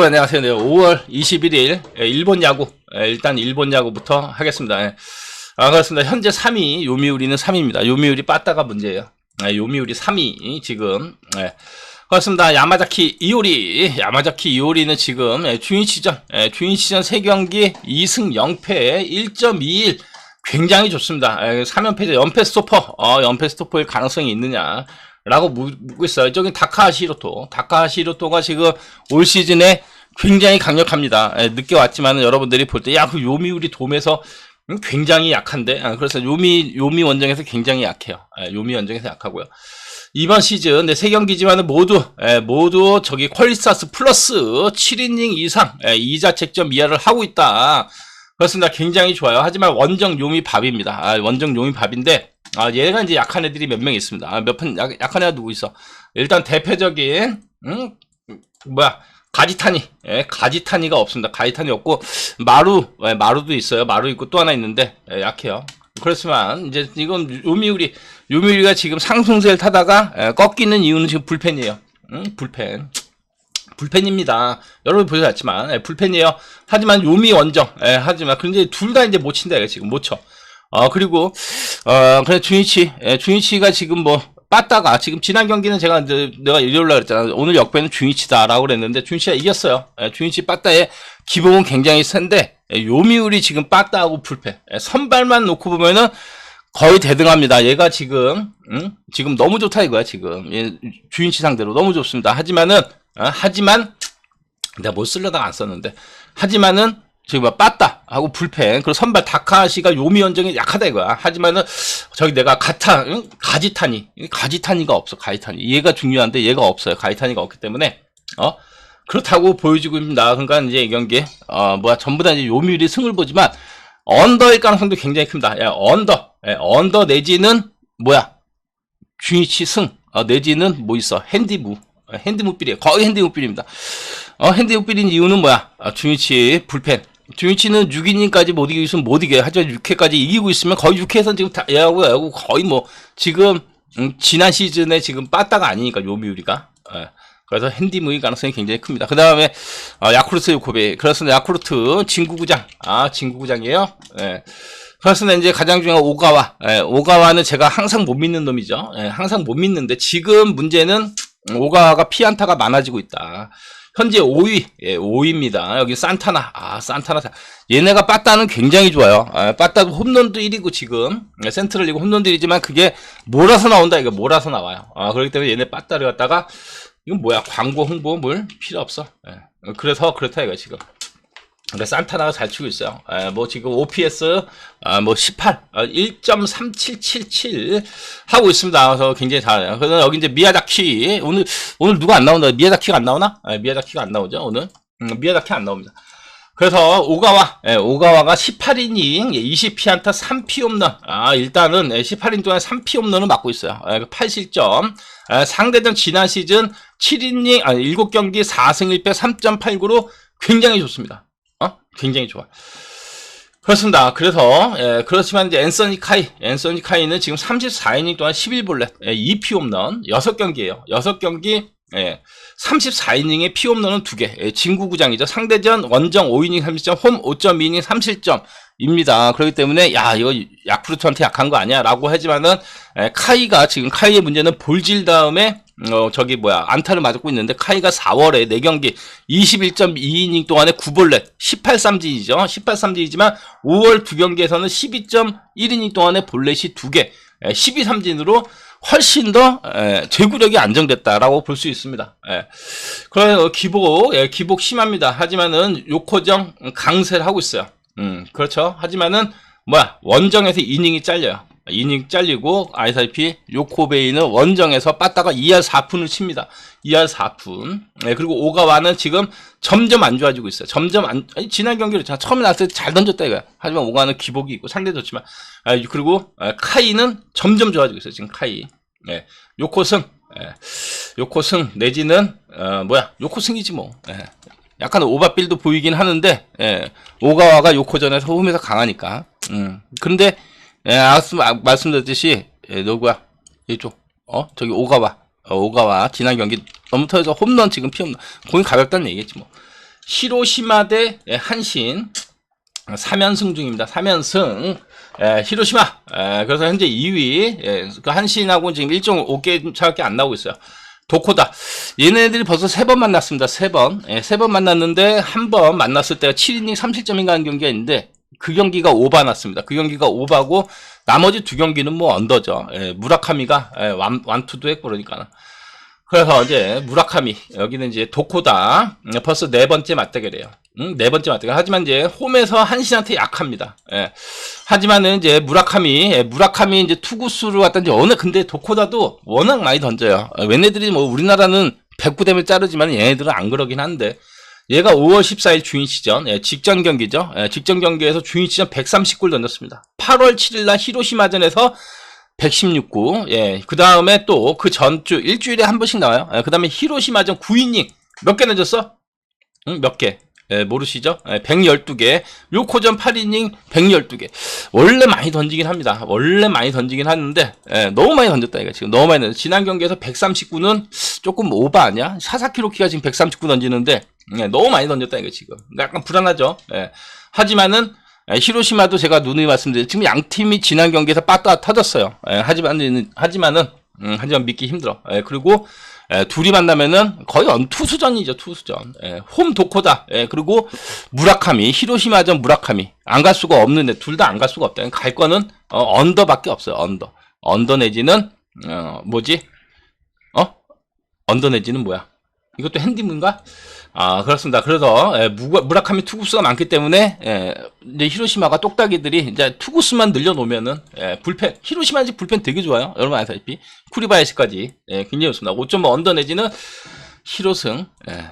안녕하세요. 네, 5월 21일 예, 일본 야구 예, 일단 일본 야구부터 하겠습니다. 예. 아 그렇습니다. 현재 3위 요미우리는 3위입니다. 요미우리 빠따가 문제예요. 예, 요미우리 3위 지금 예. 그렇습니다. 야마자키 이오리 야마자키 이오리는 지금 예, 주인시전 예, 주인시전 3경기 2승 0패 1.21 굉장히 좋습니다. 예, 3연패죠. 연패 스토퍼 어, 연패 스토퍼일 가능성이 있느냐 라고 묻고 있어요. 저기. 다카하시 히로토가 지금 올 시즌에 굉장히 강력합니다. 예, 늦게 왔지만 여러분들이 볼 때, 야, 그 요미우리 돔에서 음, 굉장히 약한데? 아, 그래서 요미, 요미 원정에서 굉장히 약해요. 예, 요미 원정에서 약하고요. 이번 시즌, 네, 세 경기지만은 모두, 예, 모두 저기 퀄리스타스 플러스 7이닝 이상, 예, 이자책점 이하를 하고 있다. 그렇습니다. 굉장히 좋아요. 하지만 원정 요미 밥입니다. 아, 원정 요미 밥인데, 아, 얘가 이제 약한 애들이 몇 명 있습니다. 아, 몇 편, 약, 약한 애가 누구 있어? 일단 대표적인, 음, 뭐야, 가지타니. 예, 가지타니가 없습니다. 가지타니 없고, 마루, 예, 마루도 있어요. 마루 있고 또 하나 있는데, 예, 약해요. 그렇지만, 이제 이건 요미우리, 요미우리가 지금 상승세를 타다가, 예, 꺾이는 이유는 지금 불펜이에요. 음, 불펜. 불펜입니다. 여러분 보셨지만, 예, 불펜이에요. 하지만 요미 원정, 예, 하지만, 근데 둘 다 이제 못 친다, 이거 지금 못 쳐. 어, 그리고, 어, 그래, 주이치, 예, 주이치가 지금 뭐, 빠따가, 지금 지난 경기는 제가, 이제 내가 일요일날 그랬잖아. 오늘 역배는 주이치다라고 그랬는데, 주이치가 이겼어요. 예, 주이치 빠따의 기복은 굉장히 센데, 예, 요미우리 지금 빠따하고 불패. 예, 선발만 놓고 보면은, 거의 대등합니다. 얘가 지금, 음? 지금 너무 좋다 이거야, 지금. 예, 주인치 상대로 너무 좋습니다. 하지만은, 어, 하지만, 내가 못 쓰려다가 안 썼는데, 하지만은, 지금 뭐 빠따 하고 불펜 그리고 선발 다카시가 요미 연정이 약하다 이거야. 하지만은 저기 내가 가타 응? 가지타니 가지타니가 없어 가지타니 얘가 중요한데 얘가 없어요. 가지타니가 없기 때문에 어 그렇다고 보여지고 있습니다. 그러니까 이제 이 경기 어 뭐야 전부 다 이제 요미율이 승을 보지만 언더일 가능성도 굉장히 큽니다. 야, 언더 예, 언더 내지는 뭐야 주이치 승 어, 내지는 뭐 있어 핸디무 어, 핸디무필이에요. 거의 핸디무필입니다. 어, 핸디무필인 이유는 뭐야? 아, 주이치 불펜. 주이치는 6이닝까지 못 이기고 있으면 못 이겨요. 하지만 6회까지 이기고 있으면 거의 6회에서는 지금 다, 얘하고, 얘하고 거의 뭐, 지금, 음, 지난 시즌에 지금 빠따가 아니니까, 요미우리가. 예. 그래서 핸디무의 가능성이 굉장히 큽니다. 그 다음에, 어, 야쿠르트 요코베. 그렇습니다. 야쿠르트 진구구장. 아, 진구구장이에요. 예. 그렇습니다. 이제 가장 중요한 오가와. 예, 오가와는 제가 항상 못 믿는 놈이죠. 예, 항상 못 믿는데, 지금 문제는 오가와가 피안타가 많아지고 있다. 현재 5위, 예, 5위입니다. 여기 산타나, 아, 산타나. 얘네가 빠따는 굉장히 좋아요. 아, 빠따도 홈런도 1위고 지금, 예, 센트럴 리그 홈런도 1위지만 그게 몰아서 나온다, 이거 몰아서 나와요. 아, 그렇기 때문에 얘네 빠따를 갖다가, 이건 뭐야, 광고 홍보 물 필요 없어. 예, 그래서 그렇다, 이거 지금. 근데 산타나가 잘 치고 있어요. 에, 뭐 지금 OPS 아, 뭐 18, 어, 1.3777 하고 있습니다. 그래서 굉장히 잘해요. 그래서 여기 이제 미야자키 오늘 오늘 누가 안 나온다? 미야자키가 안 나오나? 에, 미야자키가 안 나오죠 오늘. 음, 미야자키 안 나옵니다. 그래서 오가와, 예, 오가와가 18이닝 20피안타 3피 홈런. 아 일단은 18이닝 동안 3피 홈런을 맞고 있어요. 예, 8실점. 예, 상대전 지난 시즌 7이닝 아 7경기 4승 1패 3.89로 굉장히 좋습니다. 어? 굉장히 좋아. 그렇습니다. 그래서 예, 그렇지만 이제 앤서니 카이, 앤서니 카이는 지금 34이닝 동안 11볼넷, 예, 2피 홈런 6경기예요. 6경기 예, 34이닝에 피 홈런은 2개. 예, 진구 구장이죠. 상대전 원정 5이닝 30점, 홈 5.2이닝 3실점입니다. 그렇기 때문에 야 이거 야쿠르트한테 약한 거 아니야라고 하지만은 예, 카이가 지금 카이의 문제는 볼질 다음에 어, 저기 뭐야, 안타를 맞고 있는데, 카이가 4월에 4경기 21.2이닝 동안에 9볼넷, 18삼진이죠. 18삼진이지만, 5월 2경기에서는 12.1이닝 동안에 볼넷이 2개, 12삼진으로 훨씬 더, 에, 제구력이 안정됐다라고 볼 수 있습니다. 예. 그래서 기복, 예, 기복 심합니다. 하지만은, 요코정 강세를 하고 있어요. 음, 그렇죠. 하지만은, 뭐야, 원정에서 이닝이 잘려요. 이닝 잘리고 아이사이피 요코베이는 원정에서 빠따가 2할 4푼을 칩니다. 2할 4푼. 네, 그리고 오가와는 지금 점점 안 좋아지고 있어요. 점점 안 아니, 지난 경기로 자 처음에 나왔을 때 잘 던졌다 이거야. 하지만 오가는 기복이 있고 상대 좋지만 아, 그리고 아, 카이는 점점 좋아지고 있어요. 지금 카이. 네, 요코승. 네, 요코승 내지는 어, 뭐야? 요코승이지 뭐. 네. 약간 오바빌도 보이긴 하는데 예, 오가와가 요코전에서 홈에서 강하니까. 음. 근데 예, 말씀, 말씀드렸듯이, 예, 누구야? 이쪽, 어? 저기 오가와. 어, 오가와. 지난 경기 너무 터져서 홈런 지금 피홈런. 공이 가볍다는 얘기겠지 뭐. 히로시마 대 예, 한신 3연승 중입니다. 3연승. 예, 히로시마. 예, 그래서 현재 2위. 예, 그 한신하고 지금 1.5개 차밖에 안 나오고 있어요. 도코다. 얘네들이 벌써 세 번 만났습니다. 세 번. 예, 세번 만났는데 한 번 만났을 때가 7이닝 30점인가 하는 경기가 있는데 그 경기가 오바 났습니다. 그 경기가 오바고 나머지 두 경기는 뭐 언더죠. 예, 무라카미가 예, 완, 완투도 했고 그러니까. 그래서 이제 무라카미 여기는 이제 도코다 음, 벌써 네 번째 맞대결이에요. 음, 네 번째 맞대결. 하지만 이제 홈에서 한신한테 약합니다. 예. 하지만은 이제 무라카미 예, 무라카미 이제 갖다 이제 어느 근데 도코다도 워낙 많이 던져요. 어, 얘네들이 뭐 우리나라는 109대을 자르지만 얘네들은 안 그러긴 한데 얘가 5월 14일 중위치전 예, 직전 경기죠. 예, 직전 경기에서 중위치전 130골 던졌습니다. 8월 7일 날 히로시마전에서 116구. 예. 그 다음에 또 그 전주 일주일에 한 번씩 나와요. 예, 그 다음에 히로시마전 9이닝 몇 개 던졌어? 응, 몇 개? 예, 모르시죠? 예, 112개. 요코전 8이닝 112개. 원래 많이 던지긴 합니다. 원래 많이 던지긴 하는데, 예, 너무 많이 던졌다, 이거 지금. 너무 많이 던졌 지난 경기에서 139는 조금 오바 아니야? 사사키로키가 지금 139 던지는데, 예, 너무 많이 던졌다, 이거 지금. 약간 불안하죠? 예. 하지만은, 예, 히로시마도 제가 누누이 말씀드린 지금 양 팀이 지난 경기에서 빠따 터졌어요. 예, 하지만 하지만은 음, 하지만 믿기 힘들어. 예, 그리고 예, 둘이 만나면은 거의 언 투수전이죠 투수전. 예, 홈 도코다. 예, 그리고 무라카미 히로시마전 무라카미 안 갈 수가 없는데 둘 다 안 갈 수가 없다. 갈 거는 어, 언더밖에 없어요. 언더. 언더 내지는 어, 뭐지? 어? 언더 내지는 뭐야? 이것도 핸디문가? 아 그렇습니다. 그래서 예, 무라카미 투구수가 많기 때문에 예, 이제 히로시마가 똑딱이들이 이제 투구수만 늘려놓으면은 예, 불펜 히로시마 지 불펜 되게 좋아요. 여러분 아시다시피 쿠리바야시까지 예, 굉장히 좋습니다. 5.5 언더 내지는 히로승 예.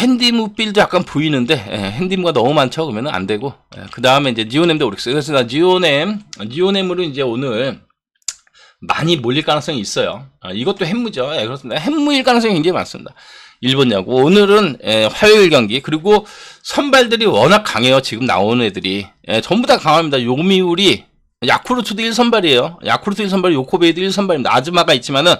핸디무 빌도 약간 보이는데 예, 핸디무가 너무 많죠. 그러면 안 되고 예, 그 다음에 이제 지오넴도 오릭스 그래서 나 지오넴 지오넴으로 이제 오늘 많이 몰릴 가능성이 있어요. 아, 이것도 햄무죠. 예, 그렇습니다. 햄무일 가능성이 굉장히 많습니다. 일본 야구. 오늘은 예, 화요일 경기 그리고 선발들이 워낙 강해요. 지금 나오는 애들이 예, 전부 다 강합니다. 요미우리 야쿠르트도 1선발이에요. 야쿠르트 1선발, 요코베이도 1선발입니다. 아즈마가 있지만은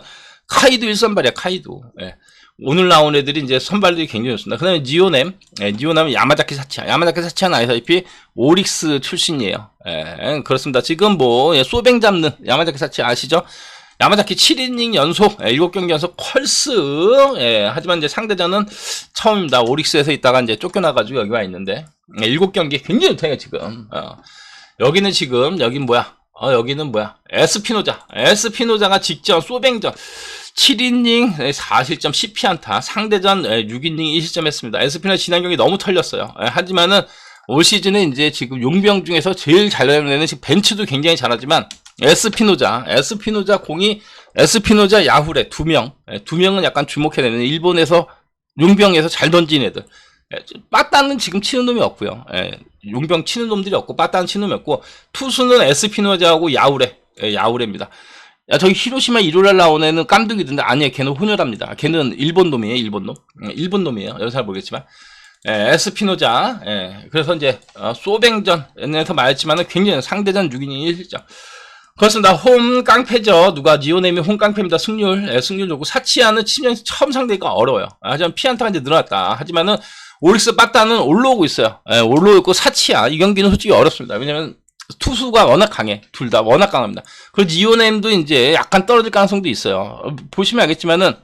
카이도 1선발이야. 카이도. 예. 오늘 나온 애들이 이제 선발들이 굉장히 좋습니다. 그 다음에 니오넴, 예, 니오넴은 야마자키 사치야. 야마자키 사치야는 아시다시피 오릭스 출신이에요. 예, 그렇습니다. 지금 뭐, 예, 소뱅 잡는 야마자키 사치 아시죠? 야마자키 7이닝 연속, 예, 7경기 연속 컬스. 예, 하지만 이제 상대전은 처음입니다. 오릭스에서 있다가 이제 쫓겨나가지고 여기 와 있는데, 예, 7경기 굉장히 좋다 요, 지금. 어. 여기는 지금, 여긴 뭐야? 어, 여기는 뭐야? 에스피노자. 에스피노자가 직전 소뱅전. 7이닝 4실점 10피안타. 상대전 6이닝 1실점 했습니다. 에스피노 지난 경기 너무 털렸어요. 예, 하지만은 올 시즌에 이제 지금 용병 중에서 제일 잘 내는 벤츠도 굉장히 잘하지만 에스피노자, 에스피노자 공이 에스피노자 야후레 두 명, 예, 두 명은 약간 주목해야 되는 일본에서 용병에서 잘 던진 애들. 예, 빠따는 지금 치는 놈이 없고요. 예, 용병 치는 놈들이 없고 빠따는 치는 놈이 없고 투수는 에스피노자하고 야후레, 야후레입니다. 야 저기 히로시마 일요일날 나온 애는 깜둥이던데 아니에요. 걔는 혼혈합니다. 걔는 일본 놈이에요. 일본 놈. 일본 놈이에요. 여기 잘 모르겠지만. 예, 에스피노자. 예, 그래서 이제 어, 소뱅전에서 말했지만은 굉장히 상대전 6인이 1실점. 그렇습니다. 홈 깡패죠. 누가 니오넴이 홈 깡패입니다. 승률, 예, 승률 좋고 사치아는 치면 처음 상대가 어려워요. 하지만 피안타가 이제 늘어났다. 하지만은 오릭스 빠따는 올라오고 있어요. 예, 올라오고 사치아 이 경기는 솔직히 어렵습니다. 왜냐면 투수가 워낙 강해. 둘 다 워낙 강합니다. 그리고 니오넴도 이제 약간 떨어질 가능성도 있어요. 보시면 알겠지만은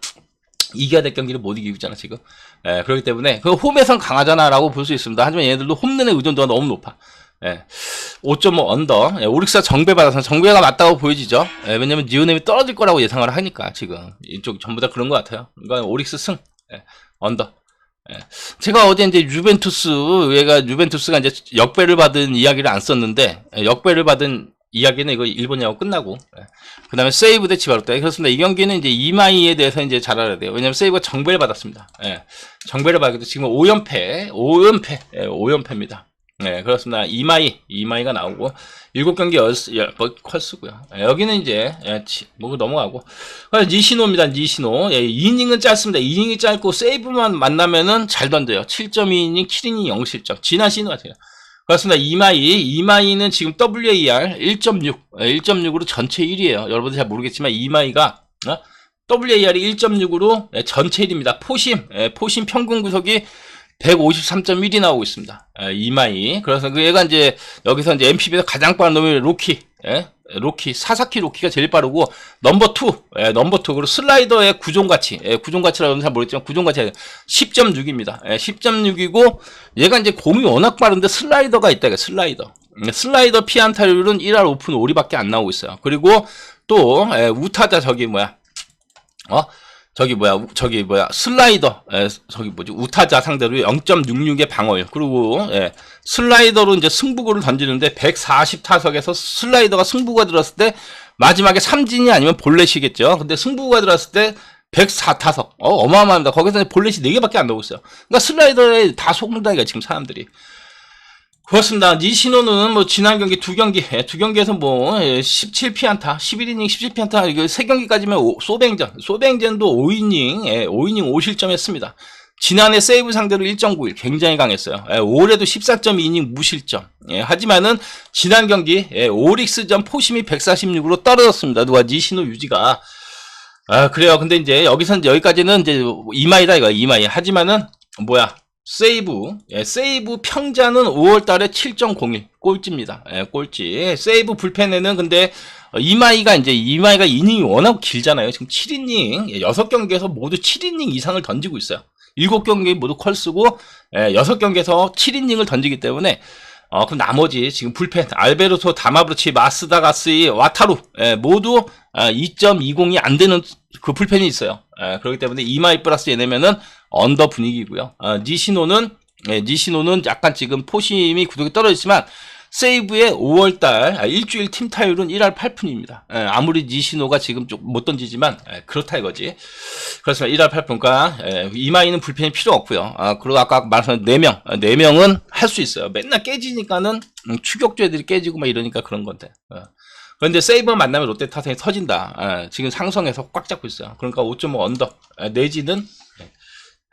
이겨야 될 경기를 못 이기고 있잖아 지금. 예, 그렇기 때문에 그 홈에선 강하잖아 라고 볼 수 있습니다. 하지만 얘네들도 홈런의 의존도가 너무 높아. 예. 5.5 언더. 예, 오릭스가 정배 받아서 정배가 맞다고 보여지죠. 예, 왜냐면 니오넴이 떨어질 거라고 예상을 하니까 지금 이쪽 전부 다 그런 것 같아요. 그러니까 오릭스 승. 예, 언더. 예. 제가 어제 이제 유벤투스 얘가 유벤투스가 이제 역배를 받은 이야기를 안 썼는데 예, 역배를 받은 이야기는 이거 일본이하고 끝나고 예. 그 다음에 세이브 대 치바로테 그렇습니다. 이 경기는 이제 이마이에 대해서 이제 잘 알아야 돼요. 왜냐면 세이브가 정배를 받았습니다. 예. 정배를 받기도 지금 5연패 5연패 예, 5연패입니다. 네, 그렇습니다. 이마이, 이마이가 나오고, 일곱 경기 열, 열, 뭐, 컬스고요. 네, 여기는 이제, 예, 뭐, 넘어가고. 니시노입니다, 니시노. 예, 2이닝은 짧습니다. 2이닝이 짧고, 세이브만 만나면은 잘 던져요. 7.2이닝, 7이닝 0실점. 지난 시즌 같아요. 그렇습니다. 이마이, 이마이는 지금 WAR 1.6, 1.6으로 전체 1위에요. 여러분들 잘 모르겠지만, 이마이가, 어? WAR이 1.6으로 전체 1위입니다. 포심, 예, 포심 평균 구속이 153.1이 나오고 있습니다. 예, 이마이. 그래서 그 얘가 이제 여기서 이제 MPB에서 가장 빠른 놈이 로키. 예? 로키, 사사키 로키가 제일 빠르고 넘버 2, 예, 넘버 2 그리고 슬라이더의 구종 가치, 예, 구종 가치라고는 잘 모르겠지만 구종 가치가 10.6입니다. 예, 10.6이고 얘가 이제 공이 워낙 빠른데 슬라이더가 있다. 슬라이더. 음, 슬라이더 피안타율은 1할 오픈 5리밖에 안 나오고 있어요. 그리고 또 예, 우타자 저기 뭐야? 어? 저기 뭐야 저기 뭐야 슬라이더. 에, 저기 뭐지 우타자 상대로 0.66의 방어율. 그리고 예, 슬라이더로 이제 승부구를 던지는데 140타석에서 슬라이더가 승부가 들었을 때 마지막에 삼진이 아니면 볼넷이겠죠. 근데 승부가 들었을 때 104타석. 어 어마어마합니다. 거기서 볼넷이 4개밖에 안 나오고 있어요. 그러니까 슬라이더에 다 속는다니까 지금 사람들이 그렇습니다. 니시노는 뭐 지난 경기 두 경기, 예, 두 경기에서 뭐 17피안타, 11이닝 17피안타, 이거 세 경기까지면 오, 소뱅전, 소뱅전도 5이닝, 예, 5이닝 5실점 했습니다. 지난해 세이브 상대로 1.91 굉장히 강했어요. 예, 올해도 14.2이닝 무실점. 예, 하지만은 지난 경기 예, 오릭스전 포심이 146으로 떨어졌습니다. 누가 니시노 유지가 아 그래요. 근데 이제 여기서 이제 여기까지는 이제 이마이다 이거 이마이. 하지만은 뭐야 세이브, 예, 세이브 평자는 5월 달에 7.01 꼴찌입니다. 예, 꼴찌. 세이브 불펜에는 근데 어, 이마이가 이제 이마이가 이닝이 워낙 길잖아요. 지금 7이닝, 예, 6경기에서 모두 7이닝 이상을 던지고 있어요. 7경기 모두 컬 쓰고 예, 6경기에서 7이닝을 던지기 때문에 어, 그럼 나머지 지금 불펜 알베르토 다마브르치 마스다 가스이 와타루 예, 모두 아, 2.20이 안 되는 그 불펜이 있어요. 예, 그렇기 때문에 이마이 플러스 얘네면은 언더 분위기고요. 아, 니시노는 예, 니시노는 약간 지금 포심이 구독이 떨어지지만 세이브의 5월달 아, 일주일 팀 타율은 1할 8푼입니다. 예, 아무리 니시노가 지금 좀 못 던지지만 예, 그렇다 이거지. 그렇습니다. 1할 8푼과 예, 이마이는 불펜이 필요 없고요. 아, 그리고 아까 말한 4명, 4명은 할 수 있어요. 맨날 깨지니까는 음, 추격주 애들이 깨지고 막 이러니까 그런 건데. 어. 그런데 세이버 만나면 롯데 타선이 터진다. 아, 지금 상성에서 꽉 잡고 있어요. 그러니까 5.5 언더 아, 내지는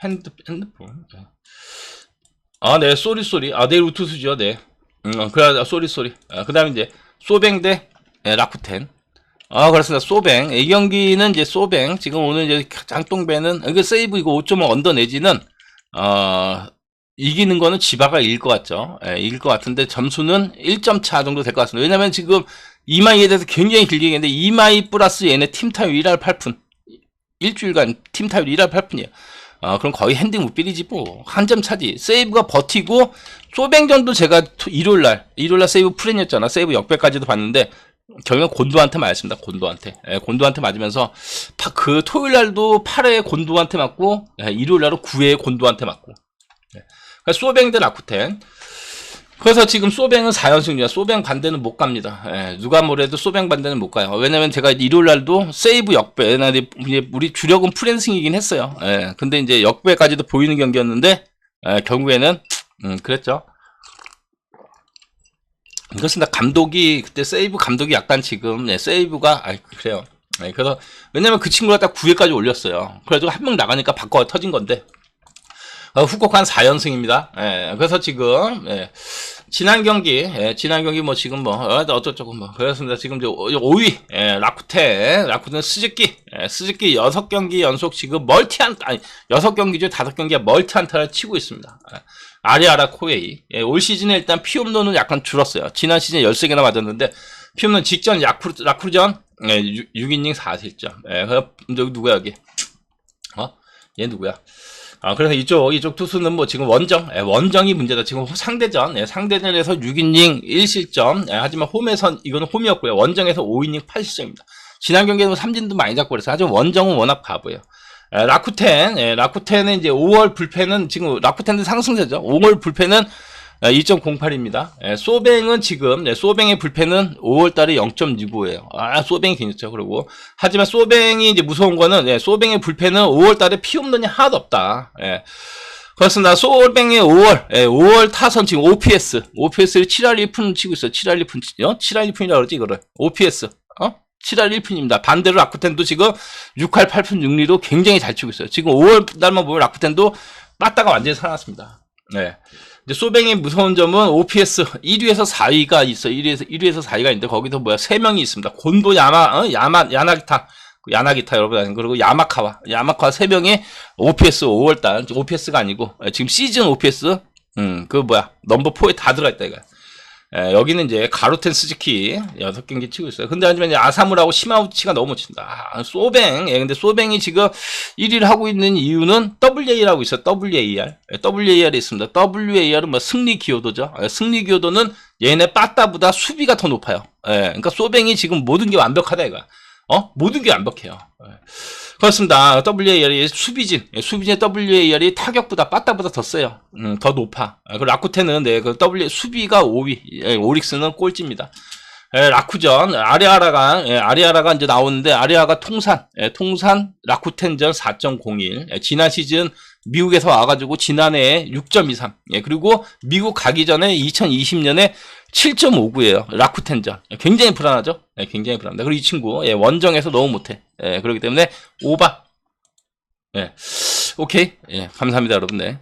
핸드 핸드폰. 아, 네, 쏘리 쏘리. 아, 내일 우투수죠, 네. 음, 어, 그래, 쏘리 쏘리. 아, 그 다음에 이제 소뱅 대 예, 라쿠텐. 아, 그렇습니다. 소뱅. 이 경기는 이제 소뱅. 지금 오늘 이제 장동배는 이거 세이브 이거 5.5 언더 내지는 어 이기는 거는 지바가 이길 것 같죠. 예, 이길 것 같은데 점수는 1점 차 정도 될 것 같습니다. 왜냐면 지금 이마이에 대해서 굉장히 길게 얘기했는데 이마이 플러스 얘네 팀 타율 1할 8푼. 일주일간 팀 타율 1할 8푼이에요. 어, 그럼 거의 핸딩 무빌이지 뭐. 한 점 차지. 세이브가 버티고, 소뱅전도 제가 일요일 날, 일요일 날 세이브 프렌이었잖아. 세이브 역배까지도 봤는데, 결국엔 곤도한테 맞았습니다. 곤도한테. 예, 곤도한테 맞으면서, 파, 그 토요일 날도 8회 곤도한테 맞고, 예, 일요일 날은 9회 곤도한테 맞고. 예. 그러니까 소뱅 대 라쿠텐. 그래서 지금 소뱅은 4연승이야. 소뱅 반대는 못 갑니다. 예, 누가 뭐래도 소뱅 반대는 못 가요. 왜냐면 제가 일요일 날도 세이브 역배, 우리 주력은 프랜승이긴 했어요. 예, 근데 이제 역배까지도 보이는 경기였는데, 예, 결국에는, 음, 그랬죠. 그렇습니다. 감독이, 그때 세이브 감독이 약간 지금, 예, 세이브가, 아 그래요. 예, 그래서, 왜냐면 그 친구가 딱 9회까지 올렸어요. 그래가지고 한 명 나가니까 바꿔 터진 건데, 어, 후kok한 4연승입니다. 예, 그래서 지금 예, 지난 경기, 예, 지난 경기 뭐 지금 뭐 어, 어쩌고 뭐 그렇습니다. 지금 이제 5위 예, 라쿠테, 라쿠테는 스즈키, 예, 스즈키 6경기 연속 지금 멀티 한 아니 6경기죠. 5경기에 멀티 한타를 치고 있습니다. 예. 아리아라 코웨이. 예, 올 시즌에 일단 피홈런은 약간 줄었어요. 지난 시즌에 13개나 맞았는데 피홈런 직전 야쿠르, 라쿠르전 예, 6, 6이닝 4실점. 예, 누구야 여기? 어? 얘 누구야? 아, 그래서 이쪽, 이쪽 투수는 뭐 지금 원정, 예, 원정이 문제다. 지금 상대전, 예, 상대전에서 6이닝 1실점. 예, 하지만 홈에선, 이거는 홈이었고요. 원정에서 5이닝 8실점입니다. 지난 경기에는 삼진도 많이 잡고 그래서 하지만 원정은 워낙 바보예요. 예, 라쿠텐, 예, 라쿠텐은 이제 5월 불펜은 지금 라쿠텐도 상승세죠. 5월 불펜은 2.08입니다. 예, 소뱅은 지금 예, 소뱅의 불펜은 5월달에 0.65예요. 아 소뱅이 괜찮죠. 그리고 하지만 소뱅이 이제 무서운 거는 예, 소뱅의 불펜은 5월달에 피홈런이 하나도 없다. 예. 그렇습니다. 소뱅의 5월, 예, 5월 타선 지금 OPS, OPS를 7할 1푼 치고 있어요. 7할 1푼, 어? 7할 1푼이라고 그러지 이거를. OPS, 어? 7할 1푼입니다. 반대로 라쿠텐도 지금 6할 8푼 6리로 굉장히 잘 치고 있어요. 지금 5월 달만 보면 라쿠텐도 빠따가 완전히 살아났습니다. 네. 이제 소뱅의 무서운 점은 OPS 1위에서 4위가 있어. 1위에서 1위에서 4위가 있는데 거기서 뭐야? 3명이 있습니다. 곤도 야마 어? 야마 야나기타 그 야나기타 여러분 아니 그리고 야마카와 야마카와 세 명이 OPS 5월달 OPS가 아니고 예, 지금 시즌 OPS 음그 뭐야 넘버 4에 다 들어가 있다 이거. 예, 여기는 이제 가로텐 스즈키 여섯 경기 치고 있어요. 근데 하지만 이제 아사무라고 시마우치가 너무 친다. 아, 소뱅. 예, 근데 소뱅이 지금 1위를 하고 있는 이유는 WA라고 있어요. WAR. 예, WAR이 있습니다. WAR은 뭐 승리 기여도죠. 예, 승리 기여도는 얘네 빠따보다 수비가 더 높아요. 예, 그러니까 소뱅이 지금 모든 게 완벽하다 이거야. 어? 모든 게 완벽해요. 예. 그렇습니다. WAR이 수비진, 예, 수비진 WAR이 타격보다 빠따보다 더 세요. 음, 더 높아. 아, 그 라쿠텐은 네, 그 W 수비가 5위, 예, 오릭스는 꼴찌입니다. 예, 라쿠전 아리아라가 예, 아리아라가 이제 나오는데 아리아가 통산, 예, 통산 라쿠텐전 4.01. 예, 지난 시즌 미국에서 와가지고 지난해에 6.23. 예, 그리고 미국 가기 전에 2020년에 7.59예요. 라쿠텐전. 예, 굉장히 불안하죠? 예, 굉장히 불안합니다. 그리고 이 친구, 예, 원정에서 너무 못해. 예, 그렇기 때문에 오바. 예, 오케이. 예, 감사합니다, 여러분. 네.